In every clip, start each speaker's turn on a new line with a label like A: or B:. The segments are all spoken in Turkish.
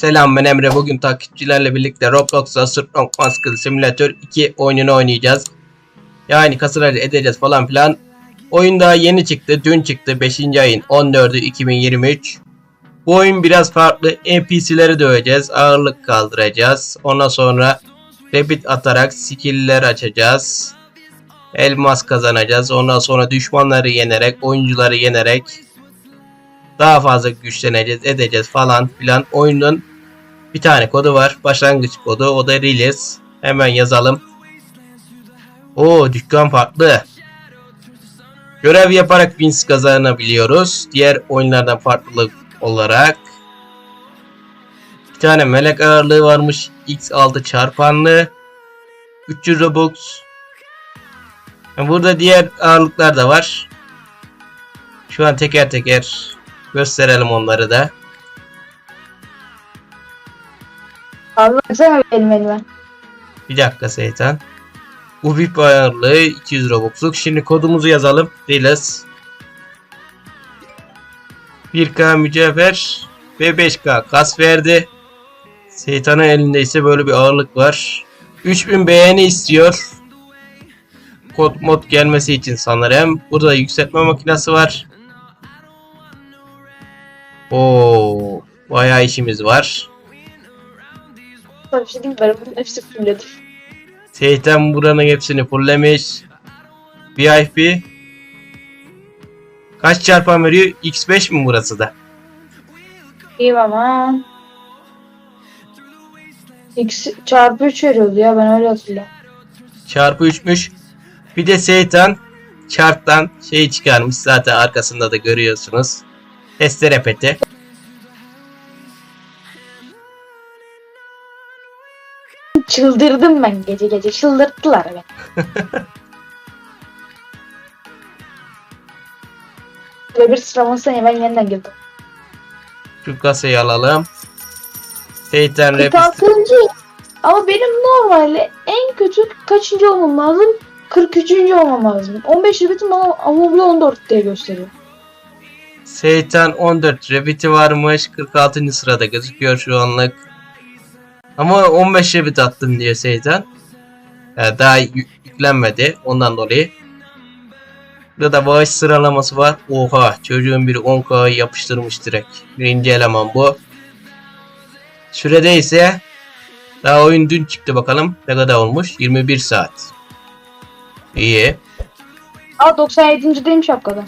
A: Selam ben Emre. Bugün takipçilerle birlikte Roblox'ta Strong Muscle Simulator 2 oyununu oynayacağız. Yani kasırları edeceğiz falan filan. Oyun daha yeni çıktı. Dün çıktı. 5. ayın 14'ü 2023. Bu oyun biraz farklı. NPC'leri döveceğiz. Ağırlık kaldıracağız. Ondan sonra rabbit atarak skill'ler açacağız. Elmas kazanacağız. Ondan sonra düşmanları yenerek, oyuncuları yenerek daha fazla güçleneceğiz, edeceğiz falan filan. Oyunun bir tane kodu var. Başlangıç kodu. O da release. Hemen yazalım. O dükkan farklı. Görev yaparak wins kazanabiliyoruz. Diğer oyunlardan farklılık olarak. Bir tane melek ağırlığı varmış. X6 çarpanlı. 300 Robux. Burada diğer ağırlıklar da var. Şu an teker teker gösterelim onları da.
B: Anlatsana benim elime.
A: Bir dakika Seytan. Bu VIP ayarlı 200 Robux'luk. Şimdi kodumuzu yazalım. Rilas. 1K mücevher ve 5K kas verdi. Seytan'ın elinde ise böyle bir ağırlık var. 3000 beğeni istiyor. Kod mod gelmesi için sanırım. Burada yükseltme makinesi var. Oo, bayağı işimiz var.
B: Bir şey mi? Ben bunun hepsi fullledim.
A: Seytan buranın hepsini fulllemiş. VIP kaç çarpan veriyor? X5 mi burası da?
B: İyiyim ama. X çarpı 3 veriyordu ya ben öyle hatırlıyorum.
A: Çarpı 3'müş. Bir de Seytan charttan şey çıkarmış. Zaten arkasında da görüyorsunuz. Testere peti.
B: Çıldırdım ben gece gece çıldırttılar beni. Böyle bir sıramasına ben yeniden girdim.
A: Şu kasayı alalım. Seytan rap
B: 46. Ama benim normalde en kötü kaçıncı olmam lazım? 43. olmam lazım. 15 ribitim ama, bu 14 diye gösteriyor.
A: Seytan 14 Rabbit'i varmış. 46. sırada gözüküyor şu anlık. Ama 15 Rabbit attım diyor Seytan. Yani daha yük- yüklenmedi ondan dolayı. Burada da bağış sıralaması var. Oha çocuğun biri 10K'yı yapıştırmış direkt. Birinci eleman bu. Sürede ise daha oyun dün çıktı bakalım ne kadar olmuş. 21 saat. İyi.
B: Aa 97. deyim şapkada.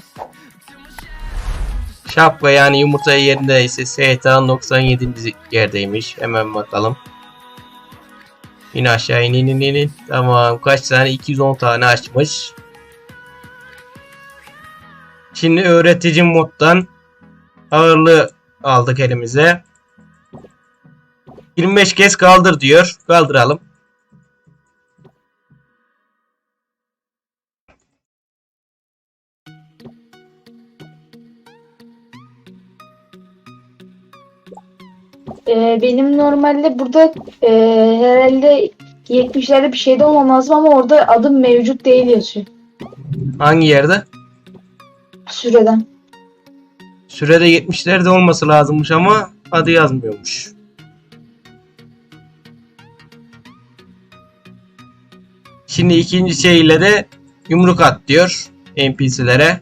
A: Şapka yani yumurta yerinde ise Seytan 97. yerdeymiş. Hemen bakalım. İn aşağı in in in, in. Tamam kaç tane? 210 tane açmış. Şimdi öğretici moddan ağırlığı aldık elimize. 25 kez kaldır diyor. Kaldıralım.
B: Ee, benim normalde burada e, herhalde 70'lerde bir şeyde olmam lazım ama orada adım mevcut değil yazıyor.
A: Hangi yerde?
B: Süreden.
A: Sürede 70'lerde olması lazımmış ama adı yazmıyormuş. Şimdi ikinci şeyle de yumruk at diyor NPC'lere.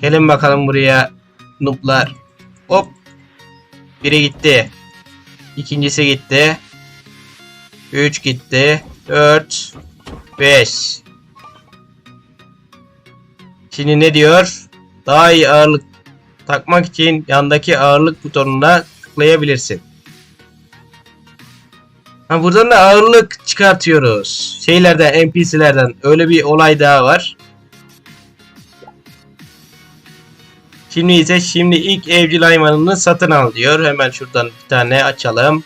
A: Gelin bakalım buraya nooblar. Hop. Biri gitti. İkincisi gitti. 3 gitti. 4 5 Şimdi ne diyor? Daha iyi ağırlık takmak için yandaki ağırlık butonuna tıklayabilirsin. Ha buradan da ağırlık çıkartıyoruz. Şeylerden, NPC'lerden öyle bir olay daha var. Şimdi ise şimdi ilk evcil hayvanını satın al diyor. Hemen şuradan bir tane açalım.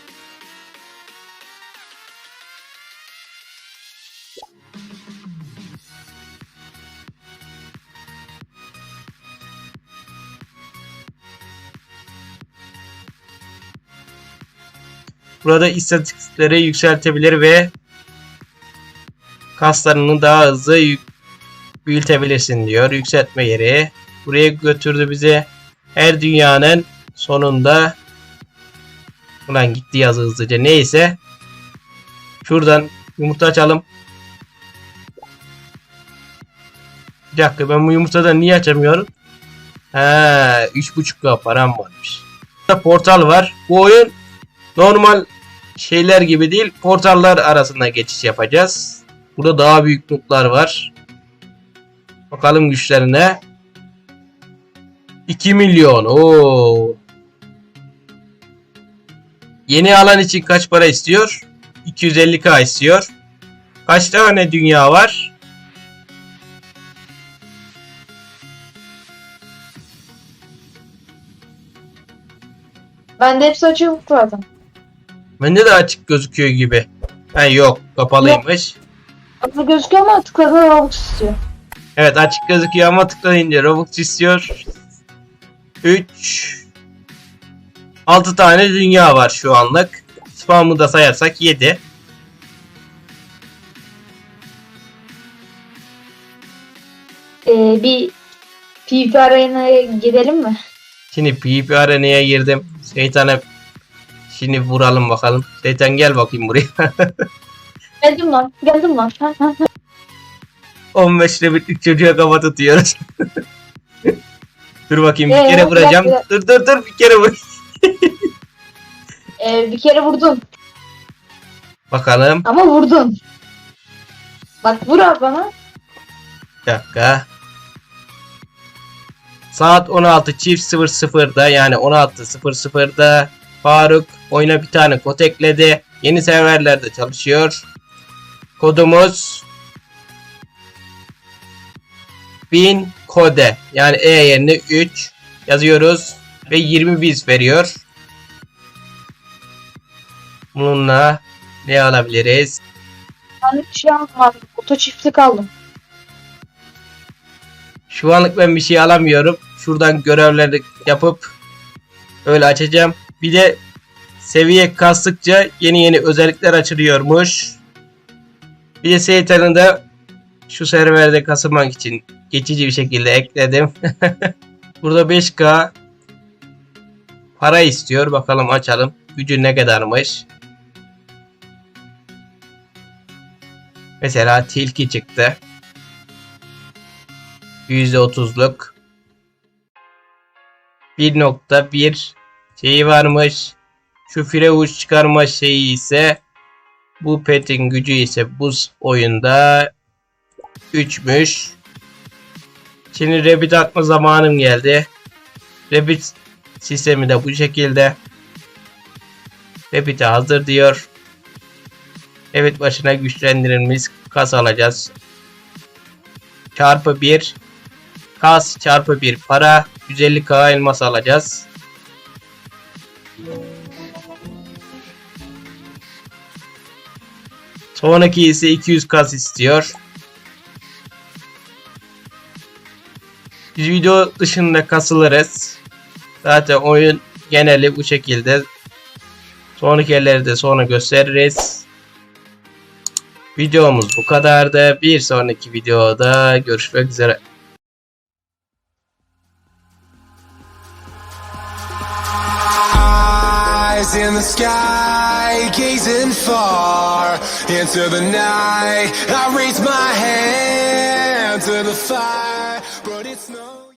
A: Burada istatistikleri yükseltebilir ve kaslarını daha hızlı büyütebilirsin diyor. Yükseltme yeri. Buraya götürdü bize. Her dünyanın sonunda Ulan gitti yazı hızlıca. Neyse. Şuradan yumurta açalım. Bir dakika ben bu yumurtadan niye açamıyorum? He, 3.5k param varmış. Portal var. Bu oyun normal şeyler gibi değil. Portallar arasında geçiş yapacağız. Burada daha büyük notlar var. Bakalım güçlerine. 2 milyon. Oo. Yeni alan için kaç para istiyor? 250k istiyor. Kaç tane dünya var?
B: Bende hepsi açık zaten.
A: Bende de açık gözüküyor gibi. Ha yok kapalıymış.
B: Açık gözüküyor ama tıkladığında Robux istiyor.
A: Evet açık gözüküyor ama tıklayınca Robux istiyor. 3 6 tane dünya var şu anlık. Spam'ı da sayarsak 7.
B: Ee, bir PvP arenaya gidelim mi?
A: Şimdi PvP arenaya girdim. Şeytana şimdi vuralım bakalım. Şeytan gel bakayım buraya.
B: Geldim lan. Geldim lan. Ha, ha, ha.
A: 15 lirlik çocuğa kafa tutuyoruz. dur bakayım bir
B: Ee,
A: kere vuracağım.
B: dakika.
A: Dur dur dur bir kere vur.
B: Ee, bir kere vurdun.
A: Bakalım.
B: Ama vurdun. Bak vur abi bana.
A: Bir dakika. Saat 16 çift 00'da yani 16.00'da Faruk oyuna bir tane kod ekledi. Yeni serverlerde çalışıyor. Kodumuz 1000 kode yani E yerine 3 yazıyoruz ve 20 biz veriyor. Bununla ne alabiliriz?
B: Ben bir şey abi. Oto çiftlik aldım.
A: Şu anlık ben bir şey alamıyorum. Şuradan görevleri yapıp öyle açacağım. Bir de seviye kastıkça yeni yeni özellikler açılıyormuş. Bir de Seytan'ı da şu serverde kasılmak için geçici bir şekilde ekledim. Burada 5K para istiyor. Bakalım açalım. Gücü ne kadarmış. Mesela tilki çıktı. %30'luk 1.1 şeyi varmış. Şu fire uç çıkarma şeyi ise bu petin gücü ise bu oyunda 3'müş. Şimdi Rabbit atma zamanım geldi. Rabbit sistemi de bu şekilde. Rabbit'e hazır diyor. Evet başına güçlendirilmiş kas alacağız. Çarpı 1 kas çarpı 1 para 150k elmas alacağız. Sonraki ise 200 kas istiyor. Biz video dışında kasılırız. Zaten oyun geneli bu şekilde. Sonraki yerleri de sonra gösteririz. Videomuz bu kadardı. Bir sonraki videoda görüşmek üzere.
C: İn the sky, gazing far into the night. I raise my hand to the fire.